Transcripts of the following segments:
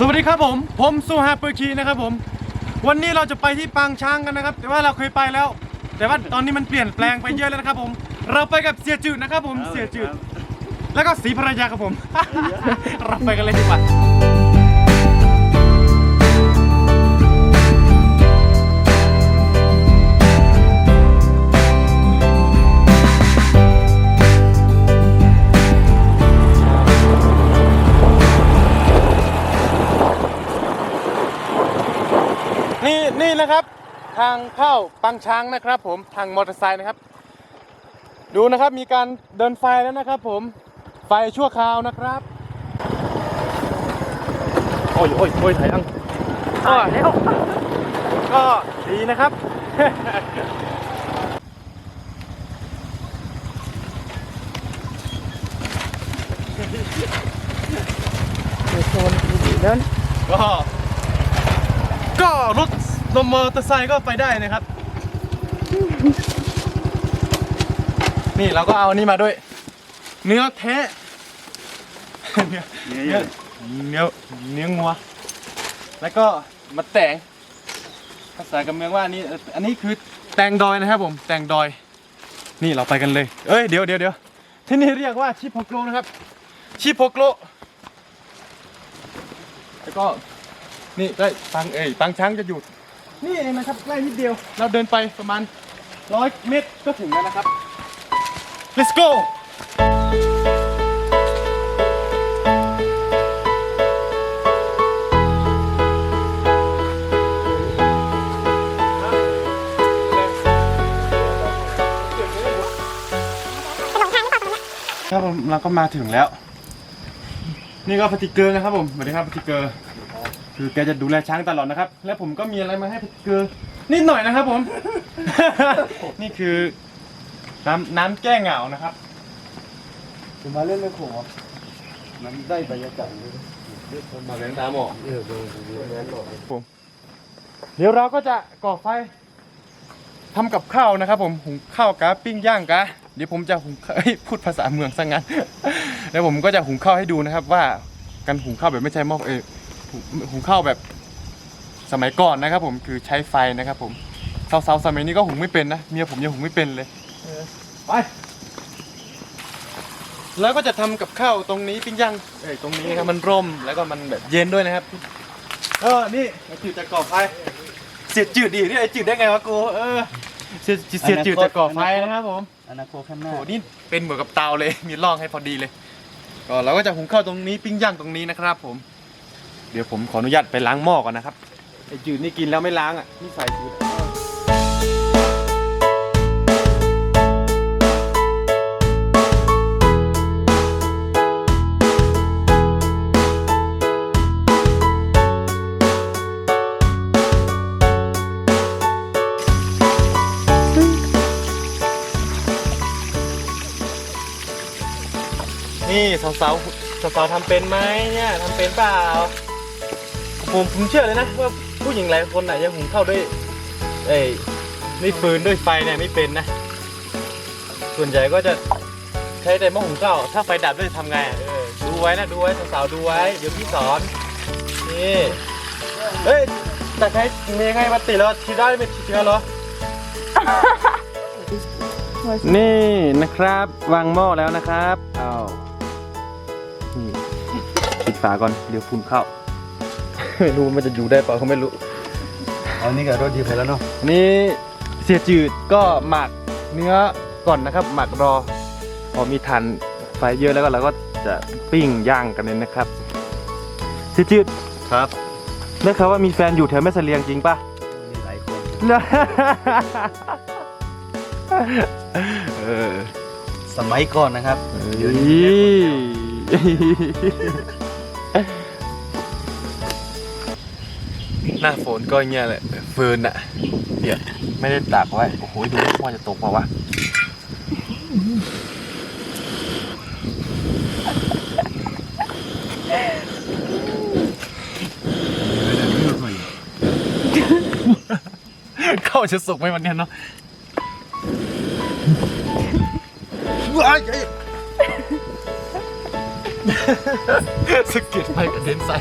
สวัสดีครับผม ผมสุฮาเปอร์คีนะครับผม วันนี้เราจะไปที่ปางช้างกันนะครับ แต่ว่าเราเคยไปแล้ว แต่ว่าตอนนี้มันเปลี่ยนแปลงไปเยอะแล้วนะครับผม เราไปกับเสียจืดนะครับผม เสียจืด แล้วก็สีภรรยาครับผม เราไปกันเลยดีกว่า ทางเข้าปังช้างนะครับผมทางมอเตอร์ไซค์นะครับ ดูนะครับมีการเดินไฟแล้วนะครับผมไฟชั่วคราวนะครับโอ้ยโอ้ยโอ้ยถ่ายอังก็แล้วก็ดีนะครับแล้วก็ก็รถ ลมมอเตอร์ไซค์ก็ไปได้นะครับ นี่เราก็เอานนี้มาด้วย เนื้อแท้เนื้อเนื้อเนื้อเนื้องัว แล้วก็มาแต่งภาษากำเมืองว่าอันนี้เอ่ออันนี้คือแตงดอยนะครับผมแตงดอย นี่เราไปกันเลย เอ้ยเดี๋ยวเดี๋ยวเดี๋ยวที่นี่เรียกว่าชิโพโกโลนะครับ ชิโพโกโลแล้วก็นี่ได้ปังเอ้ยปังช้างจะอยู่ นี่เองนะครับใกล้นิดเดียว เราเดินไปประมาณร้อยเมตรก็ถึงแล้วนะครับ let's go ครับผมเราก็มาถึงแล้ว นี่ก็ปฏิเกอร์นะครับผมสวัสดีครับปฏิเกอร์ คือแกจะดูแลช้างตลอดนะครับ และผมก็มีอะไรมาให้ปฏิเกอร์นิดหน่อยนะครับ ผม นี่คือ น้ำน้ำแก้เหงานะครับจะมาเล่นในโขงมันได้บรรยากาศเลยมาเลี้ยงตาหมอเออดูดูงั้นหน่อยเดี๋ยวเราก็จะก่อไฟทำกับข้าวนะครับ ผมหุงข้าวกะปิ้งย่างกะเดี๋ยวผมจะหุงข้าวเอ้ยพูดภาษาเมืองซะงั้นแล้วผมก็จะหุงข้าวให้ดูนะครับ ว่าการหุงข้าวแบบไม่ใช่หม้อเออ หุงหุงข้าวแบบสมัยก่อนนะครับ ผมคือใช้ไฟนะครับ ผมสาวๆสมัยนี้ก็หุงไม่เป็นนะเมียผมยังหุงไม่เป็นเลยเออไปแล้วก็จะทำกับข้าวตรงนี้ปิ้งย่างเอ้ยตรงนี้ครับมันร่มแล้วก็มันแบบเย็นด้วยนะครับเออนี่ไอ้จืดจะก่อไฟเสียจืดดินี่ไอ้จืดได้ไงวะกูเออเสียเสียจืดจะก่อไฟนะครับผมอนาคตข้างหน้าโหนี่เป็นเหมือนกับเตาเลยมีร่องให้พอดีเลยก็เราก็จะหุงข้าวตรงนี้ปิ้งย่างตรงนี้นะครับผม เดี๋ยวผมขออนุญาตไปล้างหม้อก่อนนะครับไอ้จืดนี่กินแล้วไม่ล้างอะนี่ใส่จืดนี่สาวๆสาวๆทำเป็นไหมเนี่ยทำเป็นเปล่า ผมผมเชื่อเลยนะว่าผู้หญิงหลายคนน่ะยังหุงข้าวด้วยเอ้ยด้วยฟืนด้วยไฟเนี่ยไม่เป็นนะ ส่วนใหญ่ก็จะใช้แต่หม้อหุงข้าวถ้าไฟดับด้วยทำไงเออดูไว้นะดูไว้สาวๆดูไว้เดี๋ยวพี่สอนนี่เฮ้ยแต่ใช้มีไงมาติแล้วชิได้ไม่ชิดเหรอ นี่นะครับวางหม้อแล้วนะครับเอานี่ปิดฝาก่อนเดี๋ยวฝุ่นเข้า ไม่รู้มันจะอยู่ได้เปล่าเขาไม่รู้ เอานี่กับรถดีไปแล้วเนาะอันนี้เสียจืดก็หมักเนื้อก่อนนะครับ หมักรอพอมีทานไฟเยอะแล้วก็เราก็จะปิ้งย่างกันเลยนะครับ เสียจืดครับได้ข่าวว่ามีแฟนอยู่แถวแม่เสลียงจริงปะมีหลายคนเออสมัยก่อนนะครับเดี๋ยวนี้หน้าฝนก็อย่างเงี้ยแหละเฟิร์นอะเนี่ยไม่ได้ตากไว้ โอ้โหดูว่าจะตกเปล่าวะเข้าจะสุกไหมวันเนี้ยเนาะว้ายสะเก็ดไฟกระเด็นใส่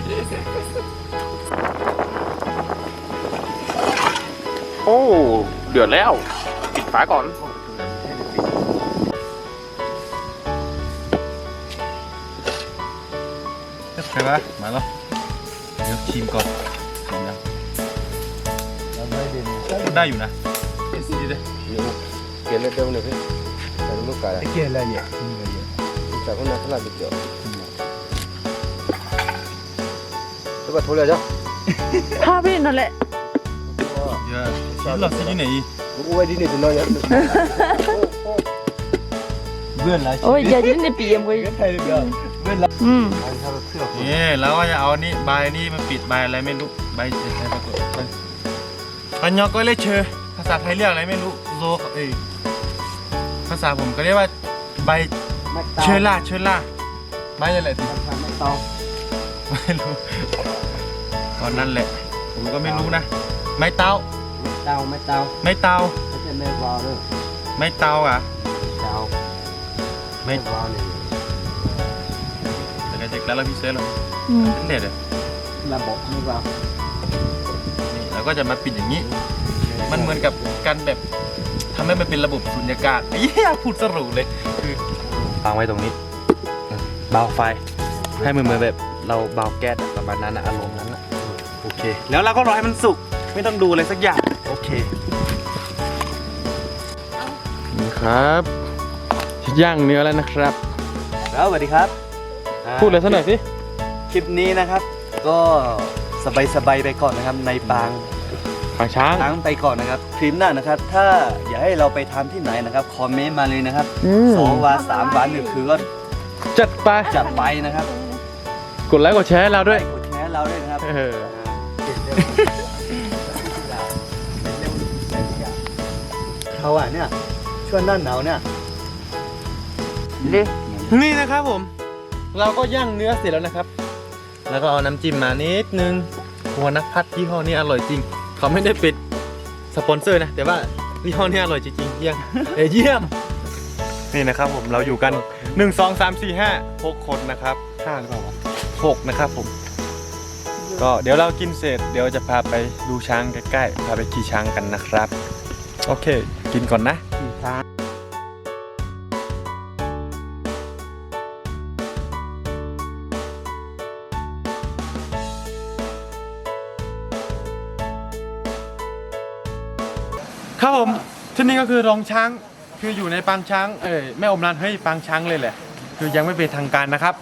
โอ้ เดือดแล้ว ปิดฝาก่อน ใช่ปะมาแล้วเดี๋ยวชิมก่อนหอมยังเราไม่เด่นได้อยู่นะดีเลย Kể lên đâu nữa thế? Là lúc cả ไอ้เกลืออะไรเนี่ยนี่อะไรเนี่ย Chả có nào là được kiểu Thế bà thôi là chứ ภาพนี่นั่นแหละเยอะชิ้นหลอดชิ้นไหน Cũng quay đi này thì nói nhá เบื่ออะไรโอ้ยอย่าดิ้นในปีมเว้ ยไทยเบื่อเบื่ออะไรอืม Anh sao được chưa? นี่แล้วก็จะเอานี่ใบนี่มาปิดใบอะไรไม่รู้ใบเจ็ดอะไรปรากฏไปปัญญาก็เลยเชอภาษาไทยเรียกอะไรไม่รู้โซเอ้ยภาษาผมก็เรียกว่าใบไม่เชอร่าเชอร่าใบอะไรสิไม่เตาไม่รู้ตอนนั้นแหละ ผมก็ไม่รู้นะ ไม้เตา เตาไม่เตาไม้เตาไม่ใช่แม่วาวด้วยไม้เตาอะเตาไม่วาวนี่แต่ก็จะแล้วเราพี่เซอร์เราอืมเด็ดเลยระบบไม่วาวนี่เราก็จะมาปิดอย่างนี้ มันเหมือนกับการแบบทำให้มันเป็นระบบสุญญากาศไอ้เหี้ยพูดสรุปเลยคือวางไว้ตรงนี้เบาไฟ ให้มันเหมือนแบบเราเบาแก๊สอะประมาณนั้นนะอารมณ์นั้นนะโอเค แล้วเราก็รอให้มันสุก ไม่ต้องดูอะไรสักอย่าง คนี่ครับย่างเนื้อแล้วนะครับแล้วสวัสดีครับอ่าพูดเลยสักหน่อยสิคลิปนี้นะครับ ก็สบายๆไปก่อนนะครับในบางปางช้างครั้งไปก่อนนะครับคลิปหน้านะครับ ถ้าอยากให้เราไปทำที่ไหนนะครับคอมเมนต์มาเลยนะครับสองวันสามวันหนึ่งคือก็จัดไปจัดไปนะครับกดไลค์กดแชร์ให้เราด้วยกดแชร์เราด้วยนะครับ เออ เขาอะเนี่ย ช่วงหน้าหนาวเนี่ยนี่นะครับผม เราก็ย่างเนื้อเสร็จแล้วนะครับ แล้วก็เอาน้ำจิ้มมานิดนึงหัวนักพัดยี่ห้อนี้อร่อยจริง เขาไม่ได้ปิดสปอนเซอร์นะ แต่ว่ายี่ห้อนี้อร่อยจริงๆเยี่ยมเอ้ยเยี่ยม นี่นะครับผมเราอยู่กัน 1 2 3 4 5 6 คนนะครับห้าหรือเปล่าวะหกนะครับผม ก็เดี๋ยวเรากินเสร็จ เดี๋ยวจะพาไปดูช้างใกล้ๆ พาไปขี่ช้างกันนะครับ โอเค กินก่อนนะ ครับผมที่นี่ก็คือโรงช้างคืออยู่ในปางช้างเอ้ยแม่อมรานเฮ้ยปางช้างเลยแหละ คือยังไม่เป็นทางการนะครับ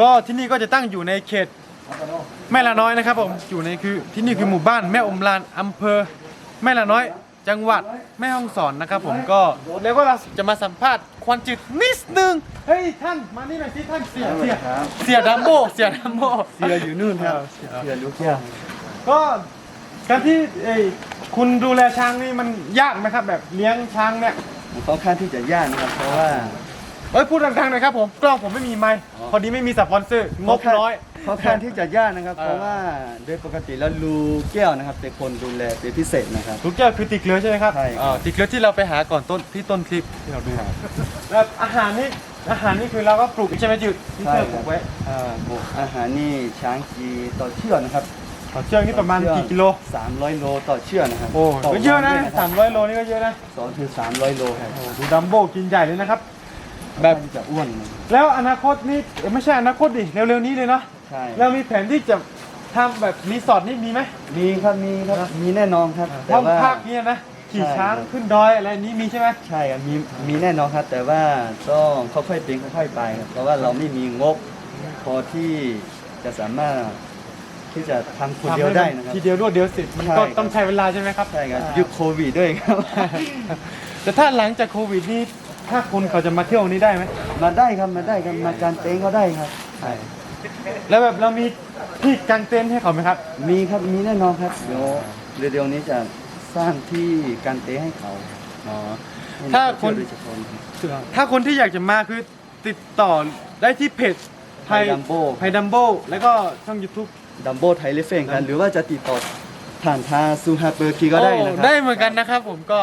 ก็ที่นี่ก็จะตั้งอยู่ในเขตแม่ละน้อยนะครับผมอยู่ในคือที่นี่คือหมู่บ้านแม่อมรานอำเภอแม่ละน้อย จังหวัดแม่ฮ่องสอนนะครับผมก็เดี๋ยวก็เราจะมาสัมภาษณ์ควันจืดนิดนึงเฮ้ยท่านมานี่หน่อยสิท่านเสียเสียเสียดัมโบเสียดัมโบเสียอยู่นู่นครับเสียลูกเสียก็การที่เอ้ยคุณดูแลช้างนี่มันยากไหมครับ แบบเลี้ยงช้างเนี่ยมันค่อนข้างที่จะยากนะครับเพราะว่า เอ้ยพูดดังๆหน่อยครับผมกล้องผมไม่มีไมค์อ๋อพอดีไม่มีสปอนเซอร์งบน้อยค่อนข้างที่จะยากนะครับ เออ เพราะว่าโดยปกติแล้วรูแก้วนะครับเป็นคนดูแลเป็นพิเศษนะครับ ลูกแก้วคือติกเกลือใช่ไหมครับใช่ครับอ๋อติกเกลือที่เราไปหาก่อนต้นที่ต้นคลิปที่เราดูแล้วอาหารนี่อาหารนี่คือเราก็ปลูกใช่ไหมจืดที่เชือกปลูกไว้อ่าบวกอาหารนี่ช้างกีต่อเชือกนะครับต่อเชือกนี่ประมาณกี่กิโล 300 โลต่อเชือกนะครับโอ้ต่ก็เยอะนะวัด้วสามร้อยโลนี่ก็เยอะนะสองถึง300โลครับ โอ้ดูดัมโบกินใหญ่เลยนะครับ แบบจะอ้วนนะแล้วอนาคตนี่เอ้ยไม่ใช่อนาคตดิเร็วๆนี้เลยเนาะใช่ แล้วมีแผนที่จะทำแบบรีสอร์ทนี่มีไหมมีครับมีครับมีแน่นอนครับแต่ห้องว่าพักเนี่ยนะขี่ใช่ ช้างครับขึ้นดอยอะไรนี้มีใช่ไหม ใช่ครับมีมีแน่นอนครับ แต่ว่าต้องค่อยๆเป็นค่อยๆไปครับเพราะว่าเราไม่มีงบพอที่จะสามารถที่จะทำคนเดียวได้นะครับ ทีเดียวรวดเดียวเสร็จมันใช่ก็ครับ ต้องใช้เวลาใช่ไหมครับใช่ครับอ่ายุคโควิดด้วยครับ แต่ถ้าหลังจากโควิดนี่ ถ้าคนเขาจะมาเที่ยวนี้ได้ไหมมาได้ครับมาได้ครับมาการเต็นท์เขาได้ครับใช่แล้วแบบเรามีที่กางเต็นท์ให้เขาไหมครับ มีครับมีแน่นอนครับเดี๋ยวเร็วๆนี้จะสร้างที่การเต็นท์ให้เขาอ๋อให้ถ้านักคนเที่ยวโดยเฉพาะนะครับถ้าคนที่อยากจะมาคือติดต่อได้ที่เพจไทยดัมโบไทยดัมโบแล้วก็ช่อง YouTube ดัมโบไทยเลฟเฟงกันหรือว่าจะติดต่อผ่านทางซูฮาเบอร์คีก็ได้นะครัโอ้ได้เหมือนกันนะครับผมก็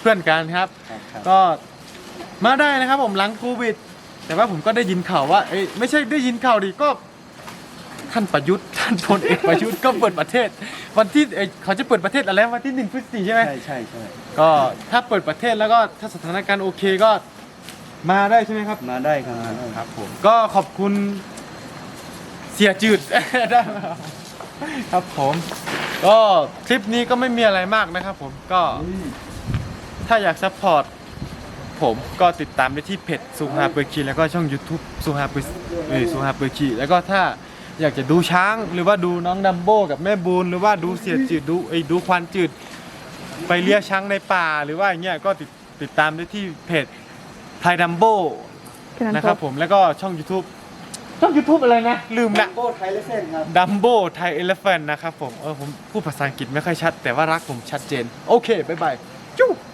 เพื่อนกันครับครับครับ ก็มาได้นะครับผมหลังโควิด แต่ว่าผมก็ได้ยินข่าวว่าเอ้ยไม่ใช่ได้ยินข่าวดิก็ ท่านประยุทธ์ท่านพลเอกประยุทธ์ก็เปิดประเทศ วันที่เอ้ยเขาจะเปิดประเทศอะไรวันที่หนึ่งพฤศจิกายนใช่ไหมใช่ใช่ใช่ก็ถ้าเปิดประเทศแล้วก็ถ้าสถานการณ์โอเคก็มาได้ใช่ไหมครับ มาได้ครับมาได้ครับผมก็ขอบคุณเสียจืด ได้ครับครับผม ก็คลิปนี้ก็ไม่มีอะไรมากนะครับผมก็ ถ้าอยากซัพพอร์ตผมก็ติดตามได้ที่เพจซูฮาเปอร์คีแล้วก็ช่อง YouTube ซูฮาเปอร์เอ้ยซูฮาเปอร์คีแล้วก็ถ้าอยากจะดูช้างหรือว่าดูน้องดัมโบ้กับแม่บูนหรือว่าดูเสียจืดดูไอ้ยดูควานจืด ไปเลี้ยช้างในป่าหรือว่าอย่างเงี้ยก็ติดติดตามได้ที่เพจไทยดัมโบแค่นั้นนะพคอรับผมแล้วก็ช่อง YouTube ช่อง YouTube อะไรนะ ลืมละโบ้ไทยเลฟเฟนครับดัมโบไทยเอลเฟนนะครับผมเออผมพูดภาษาอังกฤษไม่ค่อยชัด แต่ว่ารักผมชัดเจน โอเค บ๊ายบายจุ๊บ